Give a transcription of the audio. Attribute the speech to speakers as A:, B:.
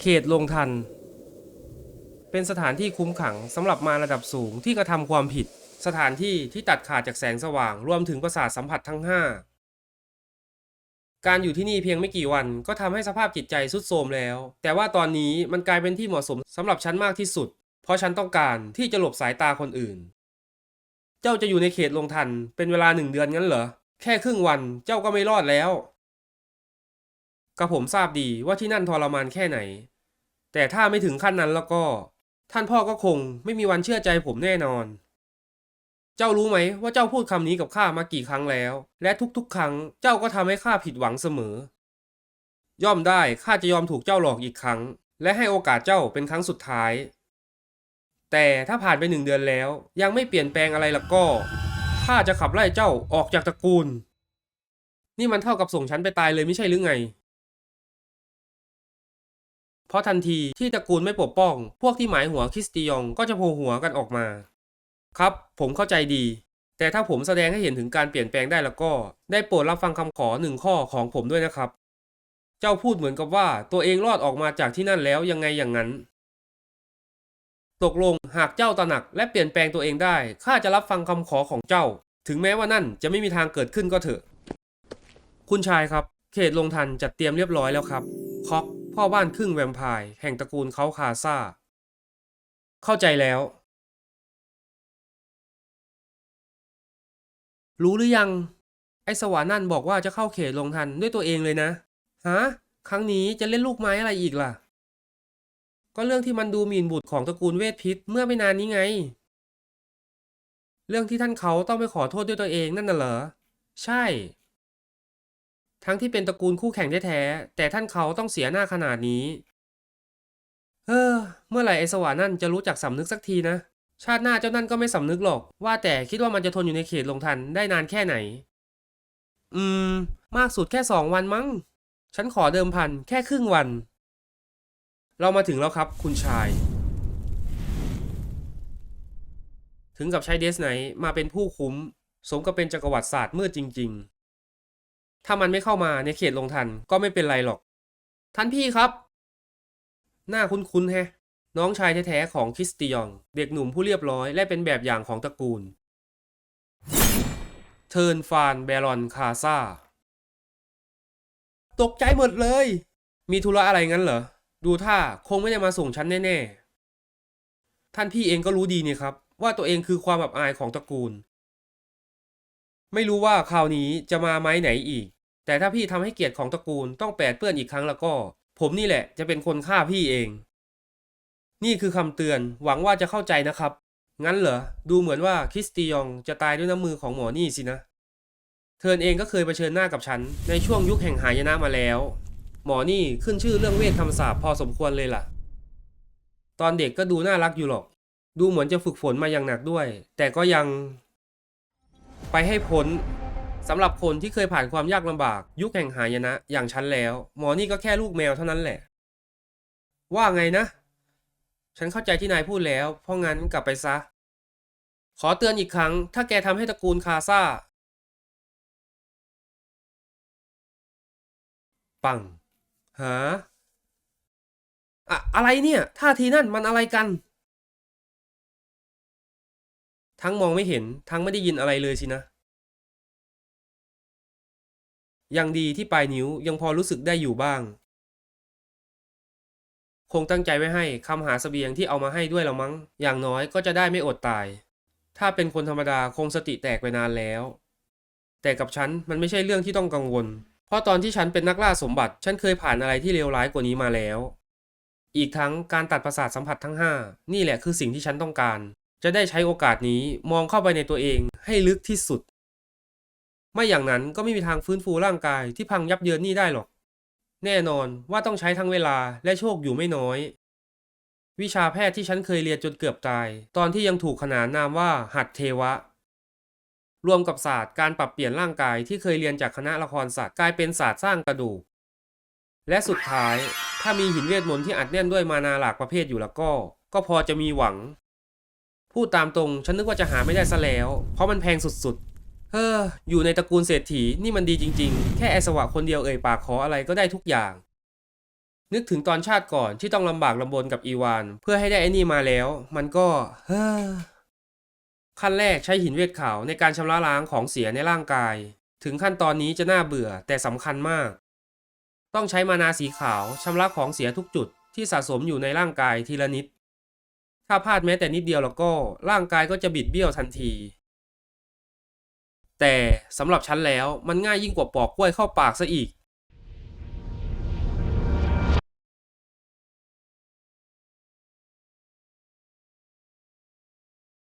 A: เขตลงทัน เป็นสถานที่คุมขังสำหรับมาระดับสูงที่กระทำความผิด สถานที่ที่ตัดขาดจากแสงสว่าง รวมถึงประสาทสัมผัสทั้ง 5 การอยู่ที่นี่เพียงไม่กี่วันก็ทำให้สภาพจิตใจทรุดโทรมแล้ว แต่ว่าตอนนี้มันกลายเป็นที่เหมาะสมสำหรับฉันมากที่สุด เพราะฉันต้องการที่จะหลบสายตาคนอื่น เจ้าจะอยู่ในเขตลงทันเป็นเวลาหนึ่งเดือนงั้นเหรอแค่ครึ่งวันเจ้าก็ไม่รอดแล้ว กระผมทราบดีว่าที่นั่นทรมานแค่ไหน แต่ถ้าไม่ถึงขั้นนั้นแล้วก็ ท่านพ่อก็คงไม่มีวันเชื่อใจผมแน่นอน เจ้ารู้ไหมว่าเจ้าพูดคำนี้กับข้ามากี่ครั้งแล้ว และทุกๆ ครั้งเจ้าก็ทำให้ข้าผิดหวังเสมอ ย่อมได้ข้าจะยอมถูกเจ้าหลอกอีกครั้ง และให้โอกาสเจ้าเป็นครั้งสุดท้าย แต่ถ้าผ่านไปหนึ่งเดือนแล้ว ยังไม่เปลี่ยนแปลงอะไรละก็ข้าจะขับไล่เจ้าออกจากตระกูล นี่มันเท่ากับส่งฉันไปตายเลยไม่ใช่หรือไง เพราะทันทีที่ตระกูลไม่ปกป้อง พวกที่หมายหัวคริสติยองก็จะโผล่หัวกันออกมา ครับ ผมเข้าใจดี แต่ถ้าผมแสดงให้เห็นถึงการเปลี่ยนแปลงได้แล้วก็ ได้โปรดรับฟังคำขอหนึ่งข้อของผมด้วยนะครับ เจ้าพูดเหมือนกับว่าตัวเองรอดออกมาจากที่นั่นแล้วยังไงอย่างนั้น ตกลงหากเจ้าตระหนักและเปลี่ยนแปลงตัวเองได้ข้าจะรับฟังคำขอของเจ้า ถึงแม้ว่านั่นจะไม่มีทางเกิดขึ้นก็เถอะ คุณชายครับ เขตลงทันจัดเตรียมเรียบร้อยแล้วครับคอก พ่อบ้านครึ่งแวมไพร์แห่งตระกูลเขาคาซาเข้าใจแล้ว รู้หรือยัง ไอ้สวรรค์นั่นบอกว่าจะเข้าเขตลงทันด้วยตัวเองเลยนะฮะครั้งนี้จะเล่นลูกไม้อะไรอีกล่ะ ก็เรื่องที่มันดูหมิ่นบุตรของตระกูลเวทพิษเมื่อไม่นานนี้ไง เรื่องที่ท่านเขาต้องไปขอโทษด้วยตัวเองนั่นน่ะเหรอ ใช่ ทั้งที่เป็นตระกูลคู่แข่งแท้ๆแต่ท่านเขาต้องเสียหน้าขนาดนี้ เออ เมื่อไหร่ไอ้สวรรค์นั่นจะรู้จักสำนึกสักทีนะ ชาติหน้าเจ้านั่นก็ไม่สำนึกหรอก ว่าแต่คิดว่ามันจะทนอยู่ในเขตลงทันได้นานแค่ไหน อืม มากสุดแค่สองวันมั้ง ฉันขอเดิมพันแค่ครึ่งวัน เรามาถึงแล้วครับ คุณชาย ถึงกับใช้เดสไนมาเป็นผู้คุ้ม สมกับเป็นจักรวรรดิศาสตร์มืดจริง ๆ ถ้ามันไม่เข้ามาในเขตลงทันก็ไม่เป็นไรหรอก ท่านพี่ครับ หน้าคุ้นๆแฮะ น้องชายแท้ๆของคริสติยอง เด็กหนุ่มผู้เรียบร้อยและเป็นแบบอย่างของตระกูล เทิร์นฟานแบรอนคาซาตกใจหมดเลย มีธุระอะไรงั้นเหรอ ดูท่าคงไม่ได้มาส่งฉันแน่ๆ ท่านพี่เองก็รู้ดีนี่ครับ ว่าตัวเองคือความอับอายของตระกูล ไม่รู้ว่าคราวนี้จะมาไม้ไหนอีก แต่ถ้าพี่ทำให้เกียรติของตระกูลต้องแปดเปื้อนอีกครั้งแล้วก็ ผมนี่แหละจะเป็นคนฆ่าพี่เอง นี่คือคำเตือนหวังว่าจะเข้าใจนะครับ งั้นเหรอ ดูเหมือนว่าคริสติยองจะตายด้วยน้ำมือของหมอนี่สินะเทิร์นเองก็เคยเผชิญหน้ากับฉัน ในช่วงยุคแห่งหายนะมาแล้ว หมอนี่ขึ้นชื่อเรื่องเวทคำสาปพอสมควรเลยล่ะ ตอนเด็กก็ดูน่ารักอยู่หรอก ดูเหมือนจะฝึกฝนมาอย่างหนักด้วย แต่ก็ยัง ไปให้พ้น สำหรับคนที่เคยผ่านความยากลำบาก ยุคแห่งหายนะ อย่างฉันแล้ว หมอนี่ก็แค่ลูกแมวเท่านั้นแหละ ว่าไงนะ ฉันเข้าใจที่นายพูดแล้ว เพราะงั้นกลับไปซะ ขอเตือนอีกครั้ง ถ้าแกทำให้ตระกูลคาซาปัง หา อะอะไรเนี่ยท่าทีนั่นมันอะไรกัน ทั้งมองไม่เห็นทั้งไม่ได้ยินอะไรเลยสินะ ยังดีที่ปลายนิ้วยังพอรู้สึกได้อยู่บ้าง คงตั้งใจไว้ให้คำหาเสบียงที่เอามาให้ด้วยละมั้ง อย่างน้อยก็จะได้ไม่อดตาย ถ้าเป็นคนธรรมดาคงสติแตกไปนานแล้ว แต่กับฉันมันไม่ใช่เรื่องที่ต้องกังวล เพราะตอนที่ฉันเป็นนักล่าสมบัติ ฉันเคยผ่านอะไรที่เลวร้ายกว่านี้มาแล้ว อีกทั้งการตัดประสาทสัมผัสทั้ง 5 นี่แหละคือสิ่งที่ฉันต้องการ จะได้ใช้โอกาสนี้มองเข้าไปในตัวเองให้ลึกที่สุด ไม่อย่างนั้นก็ไม่มีทางฟื้นฟูร่างกายที่พังยับเยินนี่ได้หรอก แน่นอนว่าต้องใช้ทั้งเวลาและโชคอยู่ไม่น้อย วิชาแพทย์ที่ฉันเคยเรียนจนเกือบตาย ตอนที่ยังถูกขนานนามว่าหัดเทวะ รวมกับศาสตร์การปรับเปลี่ยนร่างกายที่เคยเรียนจากคณะละครศาสตร์กลายเป็นศาสตร์สร้างกระดูก และสุดท้ายถ้ามีหินเวทมนต์ที่อัดแน่นด้วยมานาหลากประเภทอยู่แล้วก็ ก็พอจะมีหวัง พูดตามตรงฉันนึกว่าจะหาไม่ได้ซะแล้ว เพราะมันแพงสุดๆ เฮ้ออยู่ในตระกูลเศรษฐีนี่มันดีจริงๆ แค่ไอสวะคนเดียวเอ่ยปากขออะไรก็ได้ทุกอย่าง นึกถึงตอนชาติก่อนที่ต้องลำบากลำบนกับอีวาน เพื่อให้ได้ไอ้นี่มาแล้ว มันก็เฮ้อขั้นแรกใช้หินเวทขาวในการชำระล้างของเสียในร่างกาย ถึงขั้นตอนนี้จะน่าเบื่อแต่สำคัญมาก ต้องใช้มานาสีขาวชำระของเสียทุกจุดที่สะสมอยู่ในร่างกายทีละนิด ถ้าพลาดแม้แต่นิดเดียวแล้วก็ร่างกายก็จะบิดเบี้ยวทันที แต่สำหรับฉันแล้วมันง่ายยิ่งกว่าปอกกล้วยเข้าปากซะอีก